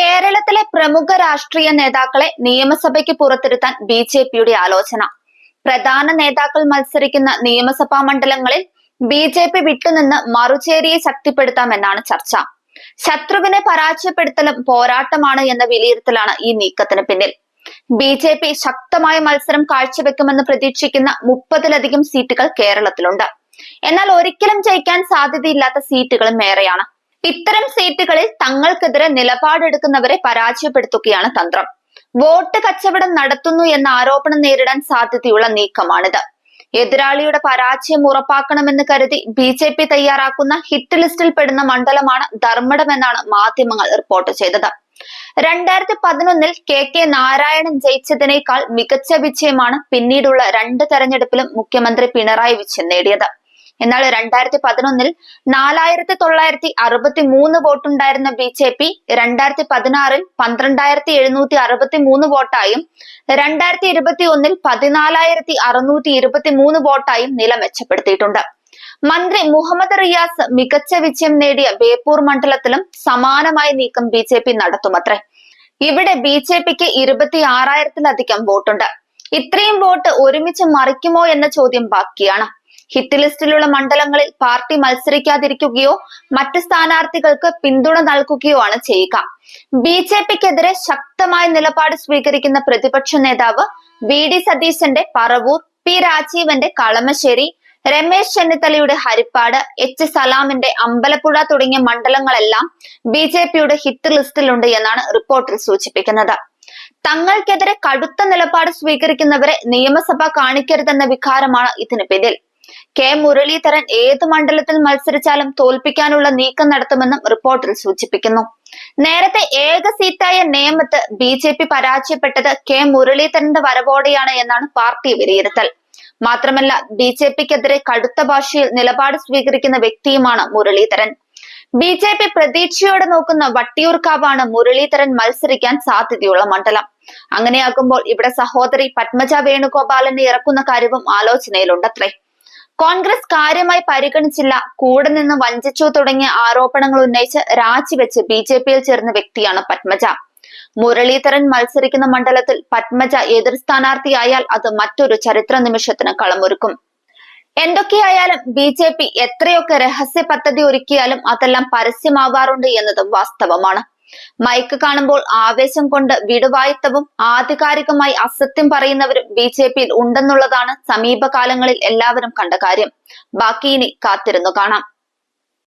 കേരളത്തിലെ പ്രമുഖ രാഷ്ട്രീയ നേതാക്കളെ നിയമസഭയ്ക്ക് പുറത്തിരുത്താൻ ബി ജെ പിയുടെ ആലോചന. പ്രധാന നേതാക്കൾ മത്സരിക്കുന്ന നിയമസഭാ മണ്ഡലങ്ങളിൽ ബി ജെ പി വിട്ടുനിന്ന് മറുചേരിയെ ശക്തിപ്പെടുത്താമെന്നാണ് ചർച്ച. ശത്രുവിനെ പരാജയപ്പെടുത്തലും പോരാട്ടമാണ് എന്ന വിലയിരുത്തലാണ് ഈ നീക്കത്തിന് പിന്നിൽ. ബി ജെ പി ശക്തമായ മത്സരം കാഴ്ചവെക്കുമെന്ന് പ്രതീക്ഷിക്കുന്ന മുപ്പതിലധികം സീറ്റുകൾ കേരളത്തിലുണ്ട്. എന്നാൽ ഒരിക്കലും ജയിക്കാൻ സാധ്യതയില്ലാത്ത സീറ്റുകളും ഏറെയാണ്. ഇത്തരം സീറ്റുകളിൽ തങ്ങൾക്കെതിരെ നിലപാടെടുക്കുന്നവരെ പരാജയപ്പെടുത്തുകയാണ് തന്ത്രം. വോട്ട് കച്ചവടം നടത്തുന്നു എന്ന ആരോപണം നേരിടാൻ സാധ്യതയുള്ള നീക്കമാണിത്. എതിരാളിയുടെ പരാജയം ഉറപ്പാക്കണമെന്ന് കരുതി ബി ജെ പി തയ്യാറാക്കുന്ന ഹിറ്റ് ലിസ്റ്റിൽ പെടുന്ന മണ്ഡലമാണ് ധർമ്മടം എന്നാണ് മാധ്യമങ്ങൾ റിപ്പോർട്ട് ചെയ്തത്. രണ്ടായിരത്തി പതിനൊന്നിൽ കെ കെ നാരായണൻ ജയിച്ചതിനേക്കാൾ മികച്ച വിജയമാണ് പിന്നീടുള്ള രണ്ട് തെരഞ്ഞെടുപ്പിലും മുഖ്യമന്ത്രി പിണറായി വിജയൻ നേടിയത്. എന്നാൽ രണ്ടായിരത്തി പതിനൊന്നിൽ നാലായിരത്തി തൊള്ളായിരത്തി അറുപത്തി മൂന്ന് വോട്ടുണ്ടായിരുന്ന ബി ജെ പി രണ്ടായിരത്തി പതിനാറിൽ പന്ത്രണ്ടായിരത്തി എഴുന്നൂറ്റി അറുപത്തി മൂന്ന് വോട്ടായും രണ്ടായിരത്തി ഇരുപത്തി ഒന്നിൽ പതിനാലായിരത്തി അറുന്നൂറ്റി ഇരുപത്തി മൂന്ന് വോട്ടായും നില മെച്ചപ്പെടുത്തിയിട്ടുണ്ട് മന്ത്രി മുഹമ്മദ് റിയാസ് മികച്ച വിജയം നേടിയ ബേപ്പൂർ മണ്ഡലത്തിലും സമാനമായ നീക്കം ബി ജെ പി നടത്തുമത്രേ. ഇവിടെ ബി ജെ പിക്ക് ഇരുപത്തി ആറായിരത്തിലധികം വോട്ടുണ്ട്. ഇത്രയും വോട്ട് ഒരുമിച്ച് മറിക്കുമോ എന്ന ചോദ്യം ബാക്കിയാണ്. ഹിറ്റ് ലിസ്റ്റിലുള്ള മണ്ഡലങ്ങളിൽ പാർട്ടി മത്സരിക്കാതിരിക്കുകയോ മറ്റ് സ്ഥാനാർത്ഥികൾക്ക് പിന്തുണ നൽകുകയോ ആണ് ചെയ്യുക. ബി ജെ പിക്കെതിരെ ശക്തമായ നിലപാട് സ്വീകരിക്കുന്ന പ്രതിപക്ഷ നേതാവ് വി ഡി സതീശന്റെ പറവൂർ പി രാജീവന്റെ കളമശ്ശേരി രമേശ് ചെന്നിത്തലയുടെ ഹരിപ്പാട് എച്ച് സലാമിന്റെ അമ്പലപ്പുഴ തുടങ്ങിയ മണ്ഡലങ്ങളെല്ലാം ബി ജെ പിയുടെ ഹിറ്റ് ലിസ്റ്റിലുണ്ട് എന്നാണ് റിപ്പോർട്ടിൽ സൂചിപ്പിക്കുന്നത്. തങ്ങൾക്കെതിരെ കടുത്ത നിലപാട് സ്വീകരിക്കുന്നവരെ നിയമസഭ കാണിക്കരുതെന്ന വികാരമാണ് ഇതിന് പിന്നിൽ. കെ മുരളീധരൻ ഏത് മണ്ഡലത്തിൽ മത്സരിച്ചാലും തോൽപ്പിക്കാനുള്ള നീക്കം നടത്തുമെന്നും റിപ്പോർട്ടിൽ സൂചിപ്പിക്കുന്നു. നേരത്തെ ഏക സീറ്റായ നേമത്ത് ബി ജെ പി പരാജയപ്പെട്ടത് കെ മുരളീധരന്റെ വരവോടെയാണ് എന്നാണ് പാർട്ടി വിലയിരുത്തൽ. മാത്രമല്ല ബി ജെ പിക്കെതിരെ കടുത്ത ഭാഷയിൽ നിലപാട് സ്വീകരിക്കുന്ന വ്യക്തിയുമാണ് മുരളീധരൻ. ബി ജെ പി പ്രതീക്ഷയോടെ നോക്കുന്ന വട്ടിയൂർക്കാവാണ് മുരളീധരൻ മത്സരിക്കാൻ സാധ്യതയുള്ള മണ്ഡലം. അങ്ങനെയാകുമ്പോൾ ഇവിടെ സഹോദരി പത്മജ വേണുഗോപാലിനെ ഇറക്കുന്ന കാര്യവും ആലോചനയിലുണ്ടത്രേ. കോൺഗ്രസ് കാര്യമായി പരിഗണിച്ചില്ല. കൂടെ നിന്ന് വഞ്ചിച്ചു തുടങ്ങിയ ആരോപണങ്ങൾ ഉന്നയിച്ച് രാജിവെച്ച് ബി ജെ പിയിൽ ചേർന്ന വ്യക്തിയാണ് പത്മജ. മുരളീധരൻ മത്സരിക്കുന്ന മണ്ഡലത്തിൽ പത്മജ എതിർ സ്ഥാനാർത്ഥിയായാൽ അത് മറ്റൊരു ചരിത്ര നിമിഷത്തിന് കളമൊരുക്കും. എന്തൊക്കെയായാലും ബി ജെ പി എത്രയൊക്കെ രഹസ്യ പദ്ധതി ഒരുക്കിയാലും അതെല്ലാം പരസ്യമാവാറുണ്ട് എന്നതും വാസ്തവമാണ്. മൈക്ക് കാണുമ്പോൾ ആവേശം കൊണ്ട് വിടുവായുത്തവും ആധികാരികമായി അസത്യം പറയുന്നവരും ബി ജെ പിയിൽ ഉണ്ടെന്നുള്ളതാണ് സമീപകാലങ്ങളിൽ എല്ലാവരും കണ്ട കാര്യം. ബാക്കി ഇനി കാത്തിരുന്നു കാണാം.